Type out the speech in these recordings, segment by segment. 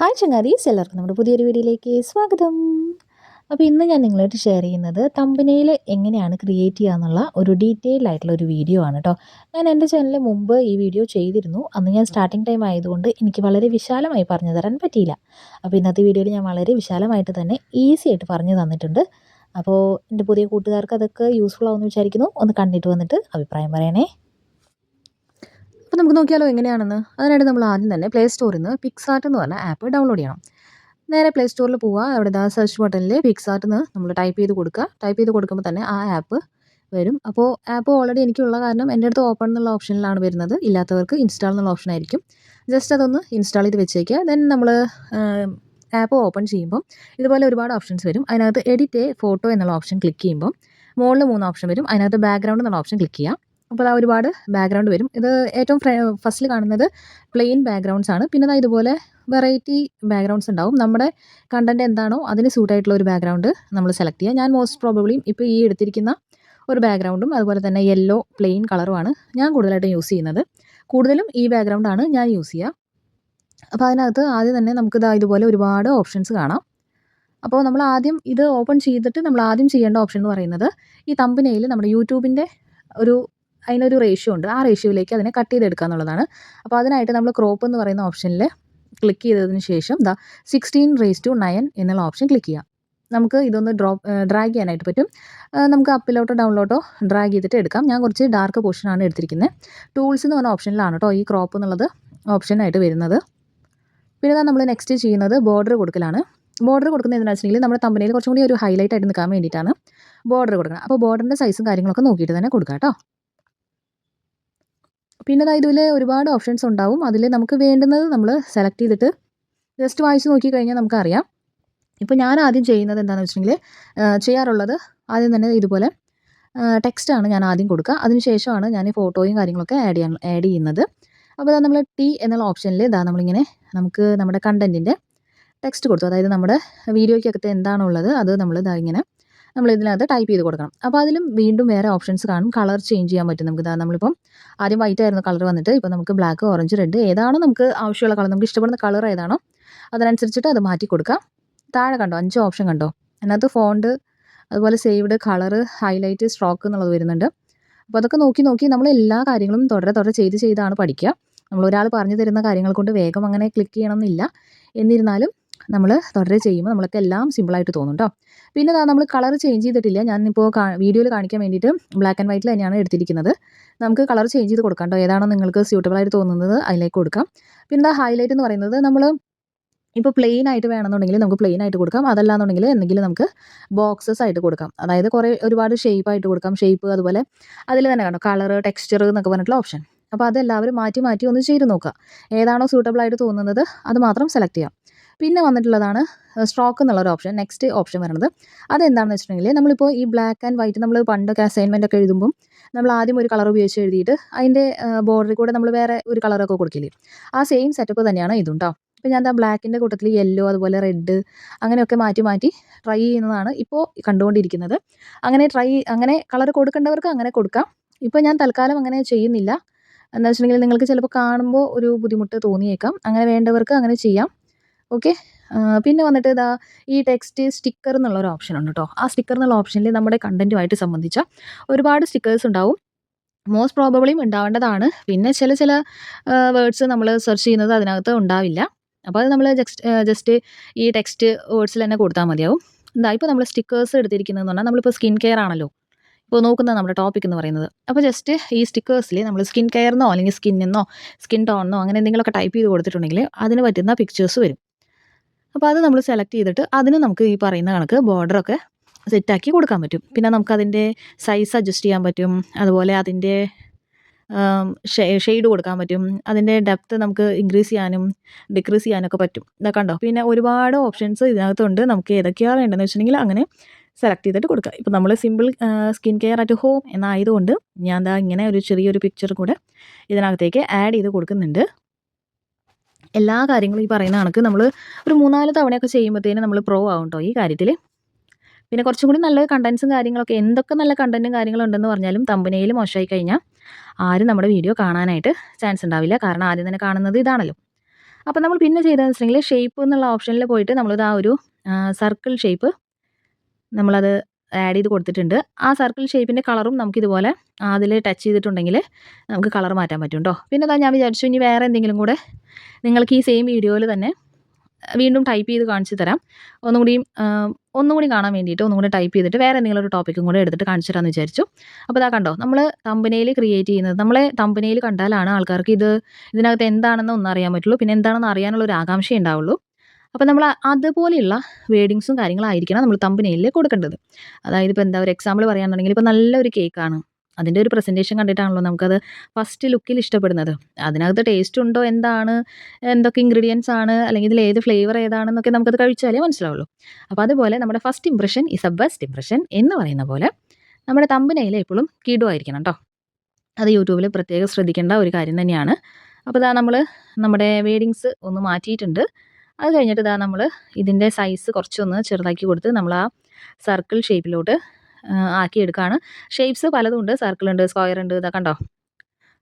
Hi ചങ്ങാതീസ് എല്ലാവർക്കും നമ്മുടെ പുതിയൊരു വീഡിയോയിലേക്ക് സ്വാഗതം. അപ്പോൾ ഇന്ന് ഞാൻ നിങ്ങളായിട്ട് ഷെയർ ചെയ്യുന്നത് തമ്പനയിൽ എങ്ങനെയാണ് ക്രിയേറ്റ് ചെയ്യുക എന്നുള്ള ഒരു ഡീറ്റെയിൽഡ് ആയിട്ടുള്ള ഒരു വീഡിയോ ആണ് കേട്ടോ ഞാൻ എന്റെ ചാനലിൽ മുമ്പ് ഈ വീഡിയോ ചെയ്തിരുന്നു. അന്ന് ഞാൻ സ്റ്റാർട്ടിംഗ് ടൈം ആയതുകൊണ്ട് എനിക്ക് വളരെ വിശാലമായി പറഞ്ഞു തരാൻ പറ്റിയില്ല. അപ്പോൾ ഇന്നത്തെ വീഡിയോയിൽ ഞാൻ വളരെ വിശാലമായിട്ട് തന്നെ ഈസി ആയിട്ട് പറഞ്ഞു തന്നിട്ടുണ്ട്. അപ്പോൾ എന്റെ പുതിയ കൂട്ടുകാർക്ക് അതൊക്കെ യൂസ്ഫുൾ ആവുമെന്ന് വിചാരിക്കുന്നു. ഒന്ന് കണ്ടിട്ട് വന്നിട്ട് അഭിപ്രായം പറയണേ. നമുക്ക് നോക്കിയാലോ എങ്ങനെയാണെന്ന്? അതിനായിട്ട് നമ്മൾ ആദ്യം തന്നെ പ്ലേ സ്റ്റോറിൽ നിന്ന് പിക്സാർട്ട് എന്ന് പറഞ്ഞ ആപ്പ് ഡൗൺലോഡ് ചെയ്യണം. നേരെ പ്ലേ സ്റ്റോറിൽ പോവുക അവിടെ ആ സെർച്ച് ബട്ടണിൽ പിക്സാർട്ട് എന്ന് നമ്മൾ ടൈപ്പ് ചെയ്ത് കൊടുക്കുക ടൈപ്പ് ചെയ്ത് കൊടുക്കുമ്പോൾ തന്നെ ആ ആപ്പ് വരും. അപ്പോൾ ആപ്പ് ഓൾറെഡി എനിക്കുള്ള കാരണം എന്റെ അടുത്ത് ഓപ്പൺ എന്നുള്ള ഓപ്ഷനിലാണ് വരുന്നത്. ഇല്ലാത്തവർക്ക് ഇൻസ്റ്റാൾ എന്നുള്ള ഓപ്ഷൻ ആയിരിക്കും. ജസ്റ്റ് അതൊന്ന് ഇൻസ്റ്റാൾ ചെയ്ത് വെച്ചേക്കുക ദെൻ നമ്മൾ ആപ്പ് ഓപ്പൺ ചെയ്യുമ്പം ഇതുപോലെ ഒരുപാട് ഓപ്ഷൻസ് വരും. അതിനകത്ത് എഡിറ്റ് ഫോട്ടോ എന്നുള്ള ഓപ്ഷൻ ക്ലിക്ക് ചെയ്യുമ്പം മുകളിൽ മൂന്ന് ഓപ്ഷൻ വരും. അതിനകത്ത് ബാക്ക്ഗ്രൗണ്ട് എന്നുള്ള ഓപ്ഷൻ ക്ലിക്ക് ചെയ്യാം. അപ്പോൾ ആ ഒരുപാട് ബാക്ക്ഗ്രൗണ്ട് വരും. ഇത് ഏറ്റവും ഫസ്റ്റിൽ കാണുന്നത് പ്ലെയിൻ ബാക്ക്ഗ്രൗണ്ട്സ് ആണ്. പിന്നെ ഇതുപോലെ വെറൈറ്റി ബാക്ക്ഗ്രൗണ്ട്സ് ഉണ്ടാവും. നമ്മുടെ കണ്ടന്റ് എന്താണോ അതിന് സൂട്ടായിട്ടുള്ള ഒരു ബാക്ക്ഗ്രൗണ്ട് നമ്മൾ സെലക്ട് ചെയ്യുക ഞാൻ മോസ്റ്റ് പ്രോബബ്ലി ഇപ്പോൾ ഈ എടുത്തിരിക്കുന്ന ഒരു ബാക്ക്ഗ്രൗണ്ടും അതുപോലെ തന്നെ യെല്ലോ പ്ലെയിൻ കളറുമാണ് ഞാൻ കൂടുതലായിട്ടും യൂസ് ചെയ്യുന്നത്. കൂടുതലും ഈ ബാക്ക്ഗ്രൗണ്ടാണ് ഞാൻ യൂസ് ചെയ്യുക അപ്പോൾ അതിനകത്ത് ആദ്യം തന്നെ നമുക്ക് ഇതാ ഇതുപോലെ ഒരുപാട് ഓപ്ഷൻസ് കാണാം. അപ്പോൾ നമ്മൾ ആദ്യം ഇത് ഓപ്പൺ ചെയ്തിട്ട് നമ്മൾ ആദ്യം ചെയ്യേണ്ട ഓപ്ഷൻ എന്ന് പറയുന്നത് ഈ തമ്പിനയിൽ നമ്മുടെ യൂട്യൂബിന്റെ ഒരു അതിനൊരു റേഷ്യോ ഉണ്ട്. ആ റേഷ്യോയിലേക്ക് അതിനെ കട്ട് ചെയ്തെടുക്കുക എന്നുള്ളതാണ്. അപ്പോൾ അതിനായിട്ട് നമ്മൾ ക്രോപ്പ് എന്ന് പറയുന്ന ഓപ്ഷനിൽ ക്ലിക്ക് ചെയ്തതിന് ശേഷം the sixteen race to nine എന്നുള്ള ഓപ്ഷൻ ക്ലിക്ക് ചെയ്യാം. നമുക്ക് ഇതൊന്ന് ഡ്രോപ്പ് ഡ്രാഗ് ചെയ്യാനായിട്ട് പറ്റും. നമുക്ക് അപ്പിലോട്ടോ ഡൗൺലോട്ടോ ഡ്രാഗ് ചെയ്തിട്ട് എടുക്കാം. ഞാൻ കുറച്ച് ഡാർക്ക് പോർഷനാണ് എടുത്തിരിക്കുന്നത് ടൂൾസ് എന്ന് പറഞ്ഞ ഓപ്ഷനിലാണ് കേട്ടോ ഈ ക്രോപ്പ് എന്നുള്ളത് ഓപ്ഷനായിട്ട് വരുന്നത്. പിന്നെ നമ്മൾ നെക്സ്റ്റ് ചെയ്യുന്നത് ബോർഡർ കൊടുക്കലാണ്. ബോർഡർ കൊടുക്കുന്ന എന്താണെന്ന് വെച്ചിട്ടുണ്ടെങ്കിൽ നമ്മുടെ തമ്പനയിൽ കുറച്ചും കൂടി ഒരു ഹൈലൈറ്റ് ആയിട്ട് നിൽക്കാൻ വേണ്ടിയിട്ടാണ്. ബോർഡർ കൊടുക്കുന്നത് അപ്പോൾ ബോർഡറിന്റെ സൈസും കാര്യങ്ങളൊക്കെ നോക്കിയിട്ട് തന്നെ കൊടുക്കാം കേട്ടോ പിന്നെ അതായത് ഇതിൽ ഒരുപാട് ഓപ്ഷൻസ് ഉണ്ടാവും. അതിൽ നമുക്ക് വേണ്ടുന്നത് നമ്മൾ സെലക്ട് ചെയ്തിട്ട് ജസ്റ്റ് വായിച്ച് നോക്കിക്കഴിഞ്ഞാൽ നമുക്കറിയാം. ഇപ്പോൾ ഞാൻ ആദ്യം ചെയ്യുന്നത് എന്താണെന്ന് വെച്ചിട്ടുണ്ടെങ്കിൽ ചെയ്യാറുള്ളത് ആദ്യം തന്നെ ഇതുപോലെ ടെക്സ്റ്റാണ് ഞാൻ ആദ്യം കൊടുക്കുക. അതിനുശേഷമാണ് ഞാൻ ഈ ഫോട്ടോയും കാര്യങ്ങളൊക്കെ ആഡ് ചെയ്യാൻ ആഡ് ചെയ്യുന്നത്. അപ്പോൾ നമ്മൾ ടി എന്നുള്ള ഓപ്ഷനിൽ ഇതാ നമ്മളിങ്ങനെ നമുക്ക് നമ്മുടെ കണ്ടന്റിന്റെ ടെക്സ്റ്റ് കൊടുത്തു. അതായത് നമ്മുടെ വീഡിയോയ്ക്കകത്ത് എന്താണുള്ളത് അത് നമ്മൾ ഇതാ ഇങ്ങനെ നമ്മൾ ഇതിനകത്ത് ടൈപ്പ് ചെയ്ത് കൊടുക്കണം. അപ്പോൾ അതിലും വീണ്ടും വേറെ ഓപ്ഷൻസ് കാണും. കളർ ചേഞ്ച് ചെയ്യാൻ പറ്റും നമുക്ക്. നമ്മളിപ്പം ആദ്യം വൈറ്റ് ആയിരുന്നു കളർ വന്നിട്ട് ഇപ്പോൾ നമുക്ക് ബ്ലാക്ക് ഓറഞ്ച് റെഡ് ഏതാണോ നമുക്ക് ആവശ്യമുള്ള കളർ നമുക്ക് ഇഷ്ടപ്പെടുന്ന കളർ ഏതാണോ അതിനനുസരിച്ചിട്ട് അത് മാറ്റി കൊടുക്കാം. താഴെ കണ്ടോ? അഞ്ച് ഓപ്ഷൻ കണ്ടോ? അതിനകത്ത് ഫോണ്ട് അതുപോലെ സേവ്ഡ് കളർ ഹൈലൈറ്റ് സ്ട്രോക്ക് എന്നുള്ളത് വരുന്നുണ്ട്. അപ്പോൾ അതൊക്കെ നോക്കി നോക്കി നമ്മൾ എല്ലാ കാര്യങ്ങളും തുടരെ തുടരെ ചെയ്ത് ചെയ്താണ് പഠിക്കുക. നമ്മൾ ഒരാൾ പറഞ്ഞു തരുന്ന കാര്യങ്ങൾ കൊണ്ട് വേഗം അങ്ങനെ ക്ലിക്ക് ചെയ്യണമെന്നില്ല. എന്നിരുന്നാലും നമ്മൾ തുടരെ ചെയ്യുമ്പോൾ നമ്മൾക്ക് എല്ലാം സിമ്പിളായിട്ട് തോന്നും കേട്ടോ പിന്നെ നമ്മൾ കളർ ചേഞ്ച് ചെയ്തിട്ടില്ല. ഞാനിപ്പോൾ വീഡിയോയിൽ കാണിക്കാൻ വേണ്ടിയിട്ട് ബ്ലാക്ക് ആൻഡ് വൈറ്റിൽ തന്നെയാണ് എടുത്തിരിക്കുന്നത്. നമുക്ക് കളർ ചേഞ്ച് ചെയ്ത് കൊടുക്കാം കേട്ടോ ഏതാണോ നിങ്ങൾക്ക് സ്യൂട്ടബിൾ ആയിട്ട് തോന്നുന്നത് അതിലേക്ക് കൊടുക്കാം. പിന്നെ ഇതാ ഹൈലൈറ്റ് എന്ന് പറയുന്നത് നമ്മൾ ഇപ്പോൾ പ്ലെയിൻ ആയിട്ട് വേണമെന്നുണ്ടെങ്കിൽ നമുക്ക് പ്ലെയിൻ ആയിട്ട് കൊടുക്കാം. അതല്ല അതല്ലാന്നുണ്ടെങ്കിൽ എന്തെങ്കിലും നമുക്ക് ബോക്സസ് ആയിട്ട് കൊടുക്കാം. അതായത് കുറേ ഒരുപാട് ഷേപ്പ് ആയിട്ട് കൊടുക്കാം. ഷേപ്പ് അതുപോലെ അതിൽ തന്നെ കണ്ടോ കളർ ടെക്സ്ചർ എന്നൊക്കെ പറഞ്ഞിട്ടുള്ള ഓപ്ഷൻ അപ്പോൾ അതെല്ലാവരും മാറ്റി മാറ്റി ഒന്ന് ചെയ്ത് നോക്കുക. ഏതാണോ സ്യൂട്ടബിൾ ആയിട്ട് തോന്നുന്നത് അത് മാത്രം സെലക്ട് ചെയ്യാം. പിന്നെ വന്നിട്ടുള്ളതാണ് സ്ട്രോക്ക് എന്നുള്ളൊരു ഓപ്ഷൻ നെക്സ്റ്റ് ഓപ്ഷൻ വരുന്നത് അതെന്താണെന്ന് വെച്ചിട്ടുണ്ടെങ്കിൽ നമ്മളിപ്പോൾ ഈ ബ്ലാക്ക് ആൻഡ് വൈറ്റ് നമ്മൾ പണ്ടൊക്കെ അസൈൻമെന്റ് ഒക്കെ എഴുതുമ്പം നമ്മൾ ആദ്യം ഒരു കളർ ഉപയോഗിച്ച് എഴുതിയിട്ട് അതിന്റെ ബോർഡറിൽ കൂടെ നമ്മൾ വേറെ ഒരു കളറൊക്കെ കൊടുക്കില്ലേ? ആ സെയിം സെറ്റപ്പ് തന്നെയാണ് ഇതും കേട്ടോ ഇപ്പോൾ ഞാൻ എന്താ ബ്ലാക്കിന്റെ കൂട്ടത്തിൽ യെല്ലോ അതുപോലെ റെഡ് അങ്ങനെയൊക്കെ മാറ്റി മാറ്റി ട്രൈ ചെയ്യുന്നതാണ് ഇപ്പോൾ കണ്ടുകൊണ്ടിരിക്കുന്നത്. അങ്ങനെ ട്രൈ അങ്ങനെ കളർ കൊടുക്കേണ്ടവർക്ക് അങ്ങനെ കൊടുക്കാം. ഇപ്പോൾ ഞാൻ തൽക്കാലം അങ്ങനെ ചെയ്യുന്നില്ല. എന്താ വെച്ചിട്ടുണ്ടെങ്കിൽ നിങ്ങൾക്ക് ചിലപ്പോൾ കാണുമ്പോൾ ഒരു ബുദ്ധിമുട്ട് തോന്നിയേക്കാം. അങ്ങനെ വേണ്ടവർക്ക് അങ്ങനെ ചെയ്യാം. ഓക്കെ പിന്നെ വന്നിട്ട് ഇതാ ഈ ടെക്സ്റ്റ് സ്റ്റിക്കർ എന്നുള്ള ഒരു ഓപ്ഷൻ ഉണ്ട് കേട്ടോ ആ സ്റ്റിക്കർ എന്നുള്ള ഓപ്ഷനിൽ നമ്മുടെ കണ്ടന്റുമായിട്ട് സംബന്ധിച്ച ഒരുപാട് സ്റ്റിക്കേഴ്സ് ഉണ്ടാവും. മോസ്റ്റ് പ്രോബബിളിയും ഉണ്ടാവേണ്ടതാണ്. പിന്നെ ചില ചില വേർഡ്സ് നമ്മൾ സെർച്ച് ചെയ്യുന്നത് അതിനകത്ത് ഉണ്ടാവില്ല. അപ്പോൾ അത് നമ്മൾ ജസ്റ്റ് ജസ്റ്റ് ഈ ടെക്സ്റ്റ് വേർഡ്സിൽ തന്നെ കൊടുത്താൽ മതിയാവും. എന്താ ഇപ്പോൾ നമ്മൾ സ്റ്റിക്കേഴ്സ് എടുത്തിരിക്കുന്നതെന്ന് പറഞ്ഞാൽ നമ്മളിപ്പോൾ സ്കിൻ കെയർ ആണല്ലോ. ഇപ്പോൾ നോക്കുന്നത് നമ്മുടെ ടോപ്പിക് എന്ന് പറയുന്നത്. അപ്പോൾ ജസ്റ്റ് ഈ സ്റ്റിക്കേഴ്സിൽ നമ്മൾ സ്കിൻ കെയർന്നോ അല്ലെങ്കിൽ സ്കിന്നിന്നോ സ്കിൻ ടോണെന്നോ അങ്ങനെ എന്തെങ്കിലുമൊക്കെ ടൈപ്പ് ചെയ്ത് കൊടുത്തിട്ടുണ്ടെങ്കിൽ അതിന് പറ്റുന്ന പിക്ചേഴ്സ് വരും. അപ്പോൾ അത് നമ്മൾ സെലക്ട് ചെയ്തിട്ട് അതിന് നമുക്ക് ഈ പറയുന്ന കണക്ക് ബോർഡറൊക്കെ സെറ്റാക്കി കൊടുക്കാൻ പറ്റും. പിന്നെ നമുക്കതിന്റെ സൈസ് അഡ്ജസ്റ്റ് ചെയ്യാൻ പറ്റും. അതുപോലെ അതിന്റെ ഷെയ്ഡ് കൊടുക്കാൻ പറ്റും. അതിന്റെ ഡെപ്ത്ത് നമുക്ക് ഇൻക്രീസ് ചെയ്യാനും ഡിക്രീസ് ചെയ്യാനൊക്കെ പറ്റും. ഇതൊക്കെ കണ്ടോ? പിന്നെ ഒരുപാട് ഓപ്ഷൻസ് ഇതിനകത്തുണ്ട്. നമുക്ക് ഏതൊക്കെയാണ് വേണ്ടതെന്ന് വെച്ചിട്ടുണ്ടെങ്കിൽ അങ്ങനെ സെലക്ട് ചെയ്തിട്ട് കൊടുക്കുക ഇപ്പോൾ നമ്മൾ simple skin care at home എന്നായതുകൊണ്ട് ഞാൻ ദാ ഇങ്ങനെ ഒരു ചെറിയൊരു പിക്ചർ കൂടെ ഇതിനകത്തേക്ക് ആഡ് ചെയ്ത് കൊടുക്കുന്നുണ്ട്. എല്ലാ കാര്യങ്ങളും ഈ പറയുന്ന കണക്ക് നമ്മൾ ഒരു മൂന്നാൽ തവണയൊക്കെ ചെയ്യുമ്പോഴത്തേനും നമ്മൾ പ്രോ ആവും കേട്ടോ ഈ കാര്യത്തിൽ പിന്നെ കുറച്ചും കൂടി നല്ല കണ്ടൻസും കാര്യങ്ങളൊക്കെ എന്തൊക്കെ നല്ല കണ്ടന്റും കാര്യങ്ങളും ഉണ്ടെന്ന് പറഞ്ഞാലും തമ്പനയിൽ മോശമായി കഴിഞ്ഞാൽ ആരും നമ്മുടെ വീഡിയോ കാണാനായിട്ട് ചാൻസ് ഉണ്ടാവില്ല. കാരണം ആദ്യം തന്നെ കാണുന്നത് ഇതാണല്ലോ. അപ്പോൾ നമ്മൾ പിന്നെ ചെയ്തതെന്ന് വെച്ചിട്ടുണ്ടെങ്കിൽ ഷേപ്പ് എന്നുള്ള ഓപ്ഷനിൽ പോയിട്ട് നമ്മളിത് ആ ഒരു സർക്കിൾ ഷേപ്പ് നമ്മളത് ആഡ് ചെയ്ത് കൊടുത്തിട്ടുണ്ട്. ആ സർക്കിൾ ഷേപ്പിന്റെ കളറും നമുക്കിതുപോലെ അതിൽ ടച്ച് ചെയ്തിട്ടുണ്ടെങ്കിൽ നമുക്ക് കളർ മാറ്റാൻ പറ്റും കേട്ടോ പിന്നെ ഞാൻ വിചാരിച്ചു ഇനി വേറെ എന്തെങ്കിലും കൂടെ നിങ്ങൾക്ക് ഈ സെയിം വീഡിയോയിൽ തന്നെ വീണ്ടും ടൈപ്പ് ചെയ്ത് കാണിച്ചു തരാം. ഒന്നും ഒന്നുകൂടി ഒന്നും കൂടി കാണാൻ വേണ്ടിയിട്ട് ഒന്നുകൂടി ടൈപ്പ് ചെയ്തിട്ട് വേറെ എന്തെങ്കിലും ഒരു ടോപ്പിക്കും കൂടെ എടുത്തിട്ട് കാണിച്ചു തരാമെന്ന് വിചാരിച്ചു. അപ്പോൾ ഇതാ കണ്ടോ നമ്മൾ തമ്പനയിൽ ക്രിയേറ്റ് ചെയ്യുന്നത്. നമ്മളെ തമ്പനയിൽ കണ്ടാലാണ് ആൾക്കാർക്ക് ഇത് ഇതിനകത്ത് എന്താണെന്ന് ഒന്നും അറിയാൻ പറ്റുള്ളൂ. പിന്നെ എന്താണെന്ന് അറിയാനുള്ള ഒരു ആകാംക്ഷ ഉണ്ടാവുള്ളൂ. അപ്പോൾ നമ്മൾ അതുപോലെയുള്ള വേഡിങ്സും കാര്യങ്ങളായിരിക്കണം നമ്മൾ തമ്പനയിൽ കൊടുക്കേണ്ടത്. അതായത് ഇപ്പോൾ എന്താ ഒരു എക്സാമ്പിൾ പറയുകയാണെന്നുണ്ടെങ്കിൽ ഇപ്പോൾ നല്ലൊരു കേക്കാണ് അതിന്റെ ഒരു പ്രസന്റേഷൻ കണ്ടിട്ടാണല്ലോ നമുക്കത് ഫസ്റ്റ് ലുക്കിൽ ഇഷ്ടപ്പെടുന്നത്. അതിനകത്ത് ടേസ്റ്റ് ഉണ്ടോ എന്താണ് എന്തൊക്കെ ഇൻഗ്രീഡിയൻസ് ആണ് അല്ലെങ്കിൽ ഇതിൽ ഏത് ഫ്ലേവർ ഏതാണെന്നൊക്കെ നമുക്കത് കഴിച്ചാലേ മനസ്സിലാവുള്ളൂ. അപ്പോൾ അതുപോലെ നമ്മുടെ first impression is a best impression എന്ന് പറയുന്ന പോലെ നമ്മുടെ തമ്പനയിൽ എപ്പോഴും കീടുമായിരിക്കണം ആയിരിക്കണം കേട്ടോ അത് യൂട്യൂബിൽ പ്രത്യേകം ശ്രദ്ധിക്കേണ്ട ഒരു കാര്യം തന്നെയാണ്. അപ്പോൾ ഇതാ നമ്മൾ നമ്മുടെ വേഡിങ്സ് ഒന്ന് മാറ്റിയിട്ടുണ്ട്. അത് കഴിഞ്ഞിട്ട് ഇതാ നമ്മൾ ഇതിന്റെ സൈസ് കുറച്ചൊന്ന് ചെറുതാക്കി കൊടുത്ത് നമ്മൾ ആ സർക്കിൾ ഷേപ്പിലോട്ട് ആക്കിയെടുക്കുകയാണ് ഷേപ്സ് പലതുണ്ട് സർക്കിൾ ഉണ്ട് സ്ക്വയർ ഉണ്ട് ഇതാ കണ്ടോ?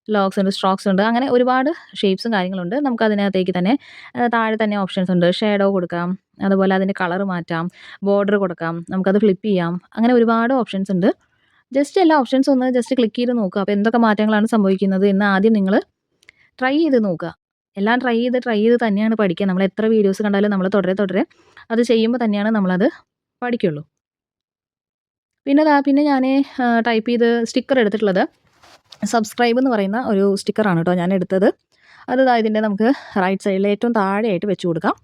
ലോക്സ് ഉണ്ട് സ്ട്രോക്സ് ഉണ്ട് അങ്ങനെ ഒരുപാട് ഷേപ്സും കാര്യങ്ങളുണ്ട് നമുക്ക് അതിനകത്തേക്ക് തന്നെ താഴെ തന്നെ ഓപ്ഷൻസ് ഉണ്ട്. ഷേഡോ കൊടുക്കാം അതുപോലെ അതിന്റെ കളർ മാറ്റാം ബോർഡർ കൊടുക്കാം നമുക്കത് ഫ്ലിപ്പ് ചെയ്യാം അങ്ങനെ ഒരുപാട് ഓപ്ഷൻസ് ഉണ്ട്. ജസ്റ്റ് എല്ലാ ഓപ്ഷൻസും ഒന്ന് ജസ്റ്റ് ക്ലിക്ക് ചെയ്ത് നോക്കുക അപ്പോൾ എന്തൊക്കെ മാറ്റങ്ങളാണ് സംഭവിക്കുന്നത് എന്ന് ആദ്യം നിങ്ങൾ ട്രൈ ചെയ്ത് നോക്കുക. എല്ലാം ട്രൈ ചെയ്ത് ട്രൈ ചെയ്ത് തന്നെയാണ് പഠിക്കുക. നമ്മൾ എത്ര വീഡിയോസ് കണ്ടാലും നമ്മൾ തുടരെ തുടരെ അത് ചെയ്യുമ്പോൾ തന്നെയാണ് നമ്മളത് പഠിക്കുള്ളൂ. പിന്നെ അതാ പിന്നെ ഞാൻ ടൈപ്പ് ചെയ്ത് സ്റ്റിക്കർ എടുത്തിട്ടുള്ളത് സബ്സ്ക്രൈബ് എന്ന് പറയുന്ന ഒരു സ്റ്റിക്കറാണ് കേട്ടോ ഞാൻ എടുത്തത്. അത് ഇതിന്റെ നമുക്ക് റൈറ്റ് സൈഡിൽ ഏറ്റവും താഴെയായിട്ട് വെച്ച് കൊടുക്കാം.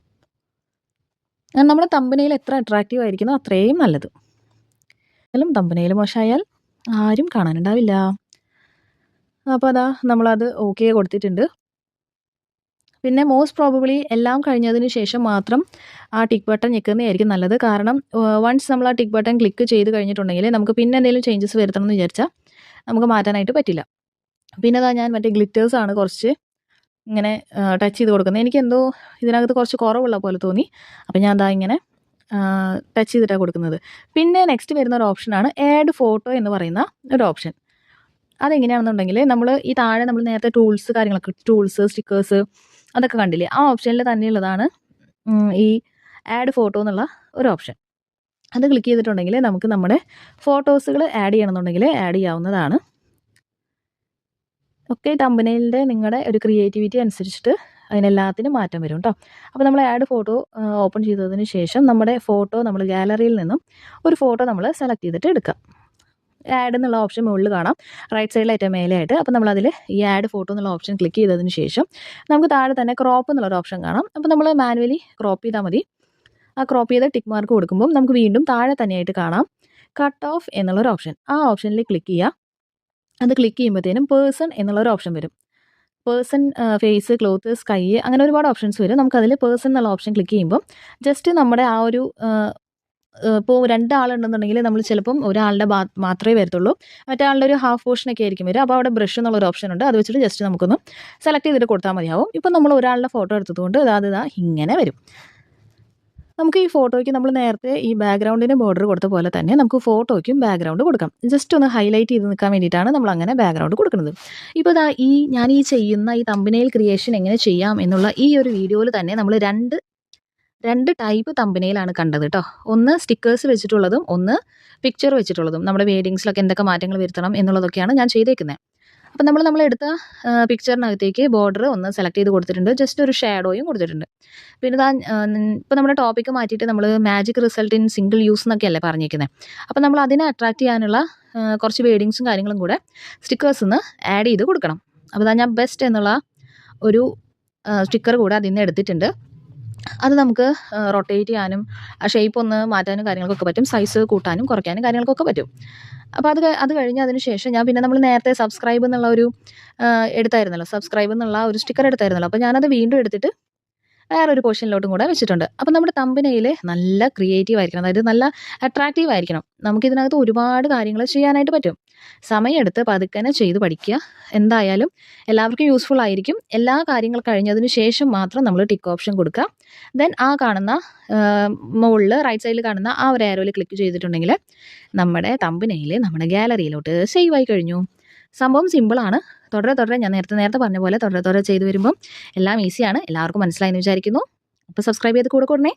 നമ്മുടെ തമ്പനയിൽ എത്ര അട്രാക്റ്റീവ് ആയിരിക്കുന്നോ അത്രയും നല്ലത്. എന്നാലും തമ്പനയിൽ മോശമായാൽ ആരും കാണാനുണ്ടാവില്ല. അപ്പോൾ അതാ നമ്മളത് ഓക്കെ കൊടുത്തിട്ടുണ്ട്. പിന്നെ മോസ്റ്റ് പ്രോബബ്ലി എല്ലാം കഴിഞ്ഞതിന് ശേഷം മാത്രം ആ ടിക്ക് ബട്ടൺ ഞെക്കുന്നതായിരിക്കും നല്ലത്. കാരണം വൺസ് നമ്മൾ ആ ടിക്ക് ബട്ടൺ ക്ലിക്ക് ചെയ്ത് കഴിഞ്ഞിട്ടുണ്ടെങ്കിൽ നമുക്ക് പിന്നെ എന്തെങ്കിലും ചേഞ്ചസ് വരുത്തണം എന്ന് വിചാരിച്ചാൽ നമുക്ക് മാറ്റാനായിട്ട് പറ്റില്ല. പിന്നെ അതാ ഞാൻ മറ്റേ ആണ് കുറച്ച് ഇങ്ങനെ ടച്ച് ചെയ്ത് കൊടുക്കുന്നത്. എനിക്ക് എന്തോ ഇതിനകത്ത് കുറച്ച് കുറവുള്ള പോലെ തോന്നി. അപ്പം ഞാൻ അതാ ഇങ്ങനെ ടച്ച് ചെയ്തിട്ടാണ് കൊടുക്കുന്നത്. പിന്നെ നെക്സ്റ്റ് വരുന്ന ഒരു ഓപ്ഷനാണ് ആഡ് ഫോട്ടോ എന്ന് പറയുന്ന ഒരു ഓപ്ഷൻ അതെങ്ങനെയാണെന്നുണ്ടെങ്കിൽ നമ്മൾ ഈ താഴെ നമ്മൾ നേരത്തെ ടൂൾസ് കാര്യങ്ങളൊക്കെ ടൂൾസ് സ്റ്റിക്കേഴ്സ് അതൊക്കെ കണ്ടില്ലേ? ആ ഓപ്ഷനിൽ തന്നെയുള്ളതാണ് ഈ ആഡ് ഫോട്ടോ എന്നുള്ള ഒരു ഓപ്ഷൻ അത് ക്ലിക്ക് ചെയ്തിട്ടുണ്ടെങ്കിൽ നമുക്ക് നമ്മുടെ ഫോട്ടോസുകൾ ആഡ് ചെയ്യണമെന്നുണ്ടെങ്കിൽ ആഡ് ചെയ്യാവുന്നതാണ്. ഒക്കെ തമ്പനയിലിന്റെ നിങ്ങളുടെ ഒരു ക്രിയേറ്റിവിറ്റി അനുസരിച്ചിട്ട് അതിനെല്ലാത്തിനും മാറ്റം വരും കേട്ടോ അപ്പോൾ നമ്മൾ ആഡ് ഫോട്ടോ ഓപ്പൺ ചെയ്തതിന് ശേഷം നമ്മുടെ ഫോട്ടോ നമ്മൾ ഗാലറിയിൽ നിന്നും ഒരു ഫോട്ടോ നമ്മൾ സെലക്ട് ചെയ്തിട്ട് എടുക്കാം. ആഡ് എന്നുള്ള ഓപ്ഷൻ മുകളിൽ കാണാം. റൈറ്റ് സൈഡിൽ ഏറ്റവും മേലെയായിട്ട്. അപ്പോൾ നമ്മളതിൽ ഈ ആഡ് ഫോട്ടോ എന്നുള്ള ഓപ്ഷൻ ക്ലിക്ക് ചെയ്തതിന് ശേഷം നമുക്ക് താഴെ തന്നെ ക്രോപ്പ് എന്നുള്ളൊരു ഓപ്ഷൻ കാണാം. അപ്പോൾ നമ്മൾ മാനുവലി ക്രോപ്പ് ചെയ്താൽ മതി. ആ ക്രോപ്പ് ചെയ്ത ടിക്ക് മാർക്ക് കൊടുക്കുമ്പോൾ നമുക്ക് വീണ്ടും താഴെ തന്നെയായിട്ട് കാണാം. കട്ട് ഓഫ് എന്നുള്ളൊരു ഓപ്ഷൻ ആ ഓപ്ഷനിൽ ക്ലിക്ക് ചെയ്യുക അത് ക്ലിക്ക് ചെയ്യുമ്പോഴത്തേനും പേഴ്സൺ എന്നുള്ളൊരു ഓപ്ഷൻ വരും. പേഴ്സൺ ഫേസ് ക്ലോത്ത് സ്കൈ അങ്ങനെ ഒരുപാട് ഓപ്ഷൻസ് വരും. നമുക്കതിൽ പേഴ്സൺ എന്നുള്ള ഓപ്ഷൻ ക്ലിക്ക് ചെയ്യുമ്പോൾ ജസ്റ്റ് നമ്മുടെ ആ ഒരു ഇപ്പോൾ രണ്ടാളുണ്ടെന്നുണ്ടെങ്കിൽ നമ്മൾ ചിലപ്പം ഒരാളുടെ മാത്രമേ വരത്തുള്ളൂ. മറ്റേ ആളുടെ ഒരു ഹാഫ് പോർഷനൊക്കെ ആയിരിക്കും വരിക. അപ്പോൾ അവിടെ ബ്രഷ് എന്നുള്ളൊരു ഓപ്ഷൻ ഉണ്ട്. അത് വെച്ചിട്ട് ജസ്റ്റ് നമുക്കൊന്ന് സെലക്ട് ചെയ്തിട്ട് കൊടുത്താൽ മതിയാവും. ഇപ്പം നമ്മൾ ഒരാളുടെ ഫോട്ടോ എടുത്തതുകൊണ്ട് അതാത് ഇതാ ഇങ്ങനെ വരും. നമുക്ക് ഈ ഫോട്ടോയ്ക്ക് നമ്മൾ നേരത്തെ ഈ ബാക്ക്ഗ്രൗണ്ടിന് ബോർഡർ കൊടുത്ത പോലെ തന്നെ നമുക്ക് ഫോട്ടോയ്ക്കും ബാക്ക്ഗ്രൗണ്ട് കൊടുക്കാം. ജസ്റ്റ് ഒന്ന് ഹൈലൈറ്റ് ചെയ്ത് നിൽക്കാൻ വേണ്ടിയിട്ടാണ് നമ്മൾ അങ്ങനെ ബാക്ക്ഗ്രൗണ്ട് കൊടുക്കുന്നത്. ഇപ്പോൾ ഇതാ ഈ ഞാൻ ഈ ചെയ്യുന്ന ഈ തമ്പിനെയിൽ ക്രിയേഷൻ എങ്ങനെ ചെയ്യാം എന്നുള്ള ഈ ഒരു വീഡിയോയിൽ തന്നെ നമ്മൾ രണ്ട് രണ്ട് ടൈപ്പ് തമ്പനയിലാണ് കണ്ടത് കേട്ടോ ഒന്ന് സ്റ്റിക്കേഴ്സ് വെച്ചിട്ടുള്ളതും ഒന്ന് പിക്ചർ വെച്ചിട്ടുള്ളതും. നമ്മുടെ വേഡിങ്സിലൊക്കെ എന്തൊക്കെ മാറ്റങ്ങൾ വരുത്തണം എന്നുള്ളതൊക്കെയാണ് ഞാൻ ചെയ്തേക്കുന്നത് അപ്പം നമ്മൾ നമ്മളെടുത്ത പിക്ചറിനകത്തേക്ക് ബോർഡർ ഒന്ന് സെലക്ട് ചെയ്ത് കൊടുത്തിട്ടുണ്ട്. ജസ്റ്റ് ഒരു ഷാഡോയും കൊടുത്തിട്ടുണ്ട്. പിന്നെ ഇതാ ഇപ്പം നമ്മുടെ ടോപ്പിക്ക് മാറ്റിയിട്ട് നമ്മൾ magic result in single use എന്നൊക്കെയല്ലേ പറഞ്ഞിരിക്കുന്നത് അപ്പം നമ്മൾ അതിനെ അട്രാക്ട് ചെയ്യാനുള്ള കുറച്ച് വേഡിങ്സും കാര്യങ്ങളും കൂടെ സ്റ്റിക്കേഴ്സ് ഒന്ന് ആഡ് ചെയ്ത് കൊടുക്കണം. അപ്പോൾ ഞാൻ ബെസ്റ്റ് എന്നുള്ള ഒരു സ്റ്റിക്കർ കൂടെ അതിൽ നിന്ന് എടുത്തിട്ടുണ്ട്. അത് നമുക്ക് റൊട്ടേറ്റ് ചെയ്യാനും ആ ഷേപ്പ് ഒന്ന് മാറ്റാനും കാര്യങ്ങൾക്കൊക്കെ പറ്റും. സൈസ് കൂട്ടാനും കുറയ്ക്കാനും കാര്യങ്ങൾക്കൊക്കെ പറ്റും. അപ്പോൾ അത് അത് കഴിഞ്ഞ് അതിന് ശേഷം ഞാൻ പിന്നെ നമ്മൾ നേരത്തെ സബ്സ്ക്രൈബ് എന്നുള്ള ഒരു എടുത്തായിരുന്നല്ലോ. സബ്സ്ക്രൈബ് എന്നുള്ള ഒരു സ്റ്റിക്കർ എടുത്തായിരുന്നല്ലോ. അപ്പോൾ ഞാനത് വീണ്ടും എടുത്തിട്ട് വേറൊരു പോർഷനിലോട്ടും കൂടെ വെച്ചിട്ടുണ്ട്. അപ്പം നമ്മുടെ തമ്പനയിൽ നല്ല ക്രിയേറ്റീവ് ആയിരിക്കണം. അതായത് നല്ല അട്രാക്റ്റീവ് ആയിരിക്കണം. നമുക്കിതിനകത്ത് ഒരുപാട് കാര്യങ്ങൾ ചെയ്യാനായിട്ട് പറ്റും. സമയമെടുത്ത് പതുക്കനെ ചെയ്ത് പഠിക്കുക. എന്തായാലും എല്ലാവർക്കും യൂസ്ഫുൾ ആയിരിക്കും. എല്ലാ കാര്യങ്ങൾ കഴിഞ്ഞതിന് ശേഷം മാത്രം നമ്മൾ ടിക്ക് ഓപ്ഷൻ കൊടുക്കുക. ദെൻ ആ കാണുന്ന മുകളിൽ റൈറ്റ് സൈഡിൽ കാണുന്ന ആ ഒരു ആരോയിൽ ക്ലിക്ക് ചെയ്തിട്ടുണ്ടെങ്കിൽ നമ്മുടെ തമ്പിനയിൽ നമ്മുടെ ഗാലറിയിലോട്ട് സേവ് ആയി കഴിഞ്ഞു. സംഭവം സിമ്പിളാണ് തുടരെ തുടരെ ഞാൻ നേരത്തെ നേരത്തെ പറഞ്ഞ പോലെ തുടരെ തുടരെ ചെയ്തു വരുമ്പം എല്ലാം ഈസിയാണ് എല്ലാവർക്കും മനസ്സിലായെന്ന് വിചാരിക്കുന്നു. അപ്പോൾ സബ്സ്ക്രൈബ് ചെയ്ത് കൂടെ കൂടണേ.